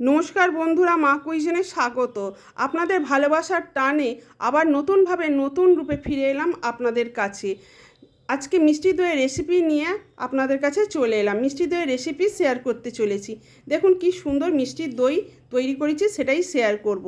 নমস্কার বন্ধুরা, মা কুইজনে স্বাগত। আপনাদের ভালোবাসার টানে আবার নতুনভাবে নতুন রূপে ফিরে এলাম আপনাদের কাছে। আজকে মিষ্টি দইয়ের রেসিপি নিয়ে আপনাদের কাছে চলে এলাম। মিষ্টি দইয়ের রেসিপি শেয়ার করতে চলেছি। দেখুন কি সুন্দর মিষ্টির দই তৈরি করেছি, সেটাই শেয়ার করব।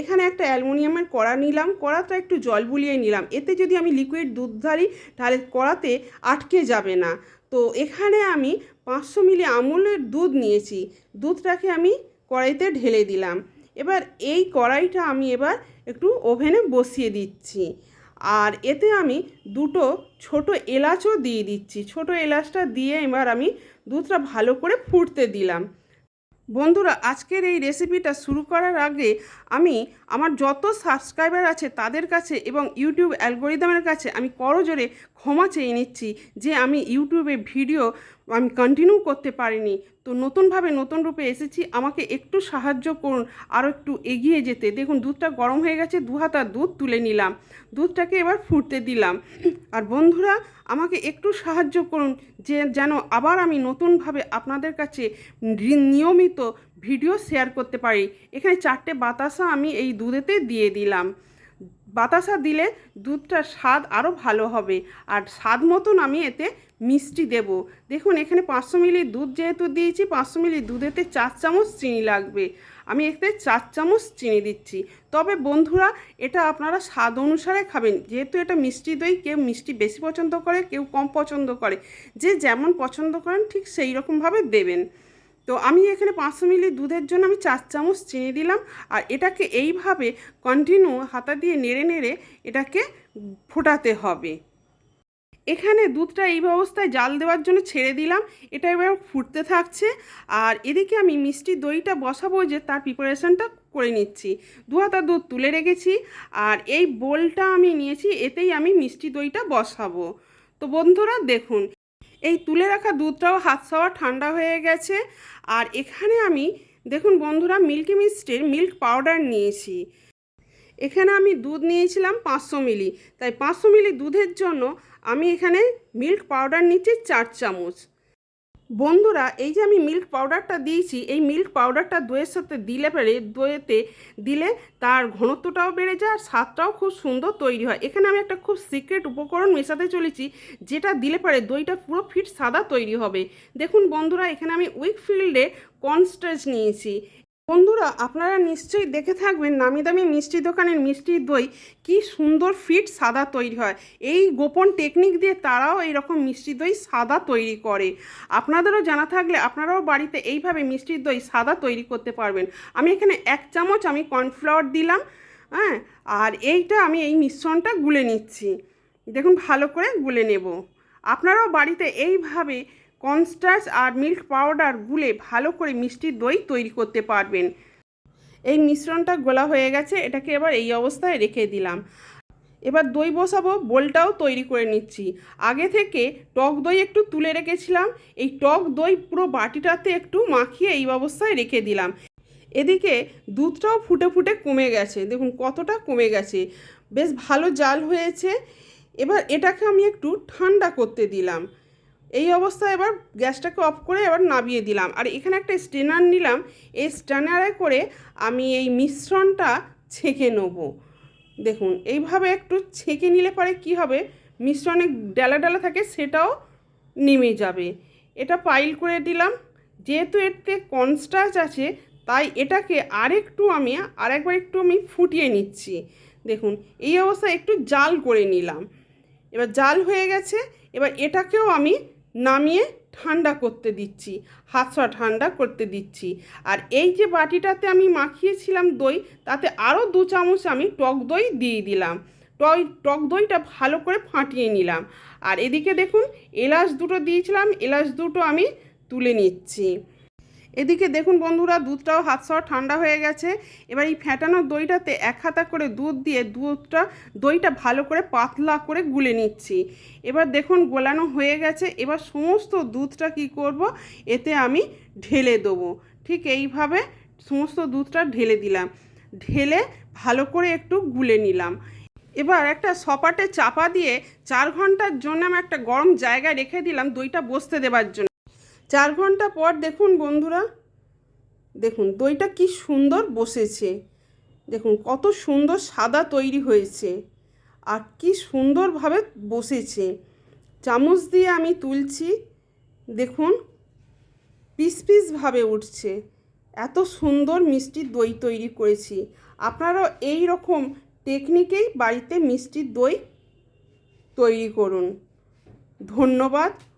এখানে একটা অ্যালুমিনিয়ামের কড়া নিলাম, কড়াটা একটু জল বুলিয়ে নিলাম। এতে যদি আমি লিকুইড দুধ ঢালি, তাহলে কড়াতে আটকে যাবে না। তো এখানে আমি পাঁচশো মিলি আমুলের দুধ নিয়েছি। দুধটাকে আমি কড়াইতে ঢেলে দিলাম। এবার এই কড়াইটা আমি এবার একটু ওভেনে বসিয়ে দিচ্ছি। আর এতে আমি দুটো ছোট এলাচও দিয়ে দিচ্ছি। ছোট এলাচটা দিয়ে এবার আমি দুধটা ভালো করে ফুটতে দিলাম। বন্ধুরা, আজকের এই রেসিপিটা শুরু করার আগে আমি আমার যত সাবস্ক্রাইবার আছে তাদের কাছে এবং ইউটিউব অ্যালগোরিদমের কাছে আমি করজোরে ক্ষমা চেয়ে নিচ্ছি যে আমি ইউটিউবে ভিডিও আমি কন্টিনিউ করতে পারিনি। তো নতুনভাবে নতুন রূপে এসেছি, আমাকে একটু সাহায্য করুন আরও একটু এগিয়ে যেতে। দেখুন, দুধটা গরম হয়ে গেছে, দু হাতা দুধ তুলে নিলাম। দুধটাকে এবার ফুটতে দিলাম। আর বন্ধুরা, আমাকে একটু সাহায্য করুন, যে যেন আবার আমি নতুনভাবে আপনাদের কাছে নিয়মিত ভিডিও শেয়ার করতে পারি। এখানে চারটে বাতাসা আমি এই দুধেতে দিয়ে দিলাম। বাতাসা দিলে দুধটার স্বাদ আরও ভালো হবে। আর স্বাদ মতন আমি এতে মিষ্টি দেব। দেখুন, এখানে পাঁচশো মিলি দুধ যেহেতু দিয়েছি, পাঁচশো মিলি দুধেতে চার চামচ চিনি লাগবে। আমি এতে চার চামচ চিনি দিচ্ছি। তবে বন্ধুরা, এটা আপনারা স্বাদ অনুসারে খাবেন। যেহেতু এটা মিষ্টি দই, কেউ মিষ্টি বেশি পছন্দ করে, কেউ কম পছন্দ করে। যে যেমন পছন্দ করেন, ঠিক সেই রকমভাবে দেবেন। তো আমি এখানে পাঁচশো মিলি দুধের জন্য আমি চার চামচ চিনি দিলাম আর এটাকে এইভাবে কন্টিনিউ হাতা দিয়ে নেড়ে নেড়ে এটাকে ফোটাতে হবে। এখানে দুধটা এই অবস্থায় জাল দেওয়ার জন্য ছেড়ে দিলাম, এটা এবার ফুটতে থাকছে আর এদিকে আমি মিষ্টি দইটা বসাবো যে তার প্রিপারেশনটা করে নিচ্ছি। দু হাতা দুধ তুলে রেখেছি আর এই বোলটা আমি নিয়েছি, এতেই আমি মিষ্টি দইটা বসাবো। তো বন্ধুরা দেখুন এই তুলে রাখা দুধটাও হাত সাওয়া ঠান্ডা হয়ে গেছে। আর এখানে আমি, দেখুন বন্ধুরা, মিল্কি মিস্টের মিল্ক পাউডার নিয়েছি। এখানে আমি দুধ নিয়েছিলাম পাঁচশো মিলি। তাই পাঁচশো মিলি দুধের জন্য আমি এখানে মিল্ক পাউডার নিচ্ছি চার চামচ। বন্ধুরা, এই যে আমি মিল্ক পাউডারটা দিয়েছি, এই মিল্ক পাউডারটা দইয়ের সাথে দিলে পরে, দইয়েতে দিলে তার ঘনত্বটাও বেড়ে যায় আর স্বাদটাও খুব সুন্দর তৈরি হয়। এখানে আমি একটা খুব সিক্রেট উপকরণ মেশাতে চলেছি, যেটা দিলে পরে দইটা পুরো ফিট সাদা তৈরি হবে। দেখুন বন্ধুরা, এখানে আমি উইকফিল্ডে কর্নস্টার্চ নিয়েছি। বন্ধুরা, আপনারা নিশ্চয়ই দেখে থাকবেন নামি দামি মিষ্টি দোকানের মিষ্টির দই কি সুন্দর ফিট সাদা তৈরি হয়। এই গোপন টেকনিক দিয়ে তারাও এইরকম মিষ্টি দই সাদা তৈরি করে। আপনাদেরও জানা থাকলে আপনারাও বাড়িতে এইভাবে মিষ্টির দই সাদা তৈরি করতে পারবেন। আমি এখানে এক চামচ আমি কর্নফ্লাওয়ার দিলাম হ্যাঁ? আর এইটা আমি এই মিশ্রণটা গুলে নিচ্ছি। দেখুন, ভালো করে গুলে নেব। আপনারাও বাড়িতে এইভাবে কনস্টার্চ আর মিল্ক পাউডার গুলে ভালো করে মিষ্টি দই তৈরি করতে পারবেন। এই মিশ্রণটা গোলা হয়ে গেছে, এটাকে এবার এই অবস্থায় রেখে দিলাম। এবার দই বসাবো, বোলটাও তৈরি করে নিচ্ছি। আগে থেকে টক দই একটু তুলে রেখেছিলাম, এই টক দই পুরো বাটিটাতে একটু মাখিয়ে এই অবস্থায় রেখে দিলাম। এদিকে দুধটাও ফুটে ফুটে কমে গেছে, দেখুন কতটা কমে গেছে। বেশ ভালো জাল হয়েছে। এবার এটাকে আমি একটু ঠান্ডা করতে দিলাম। এই অবস্থায় এবার গ্যাসটাকে অফ করে এবার নামিয়ে দিলাম। আর এখানে একটা স্টেনার নিলাম। এই স্টেনারে করে আমি এই মিশ্রণটা ছেঁকে নেব। দেখুন, এইভাবে একটু ছেঁকে নিলে পরে কি হবে? মিশ্রণে ডালা ডালা থাকে, সেটাও নেমে যাবে। এটা পাইল করে দিলাম। যেহেতু এতে কনস্টাচ আছে, তাই এটাকে আরেকটু আমি, আরেকবার একটু আমি ফুটিয়ে নিচ্ছি। দেখুন, এই অবস্থায় একটু জাল করে নিলাম। এবার জাল হয়ে গেছে। এবার এটাকেও আমি নামিয়ে ঠান্ডা করতে দিচ্ছি, হাত ছা ঠান্ডা করতে দিচ্ছি। আর এই যে বাটিটাতে আমি মাখিয়েছিলাম দই, তাতে আরও দু চামচ আমি টক দই দিয়ে দিলাম। টই, টক দইটা ভালো করে ফাটিয়ে নিলাম। আর এদিকে দেখুন, এলাচ দুটো দিয়েছিলাম, এলাচ দুটো আমি তুলে নিচ্ছি। এদিকে দেখুন বন্ধুরা, দুধটাও হাত সহ ঠান্ডা হয়ে গেছে। এবার এই ফ্যাটানো দইটাতে এক হাতা করে দুধ দিয়ে দুধটা, দইটা ভালো করে পাতলা করে গুলে নিচ্ছি। এবার দেখুন গোলানো হয়ে গেছে। এবার সমস্ত দুধটা কি করব? এতে আমি ঢেলে দেবো। ঠিক এইভাবে সমস্ত দুধটা ঢেলে দিলাম। ঢেলে ভালো করে একটু গুলে নিলাম। এবার একটা সপাটে চাপা দিয়ে চার ঘণ্টার জন্য আমি একটা গরম জায়গায় রেখে দিলাম দইটা বসতে দেবার জন্য। চার ঘণ্টা পর দেখুন বন্ধুরা, দেখুন দইটা কি সুন্দর বসেছে। দেখুন কত সুন্দর সাদা তৈরি হয়েছে আর কি সুন্দরভাবে বসেছে। চামচ দিয়ে আমি তুলছি, দেখুন পিস পিসভাবে উঠছে। এত সুন্দর মিষ্টি দই তৈরি করেছি। আপনারাও এই রকম টেকনিকেই বাড়িতে মিষ্টি দই তৈরি করুন। ধন্যবাদ।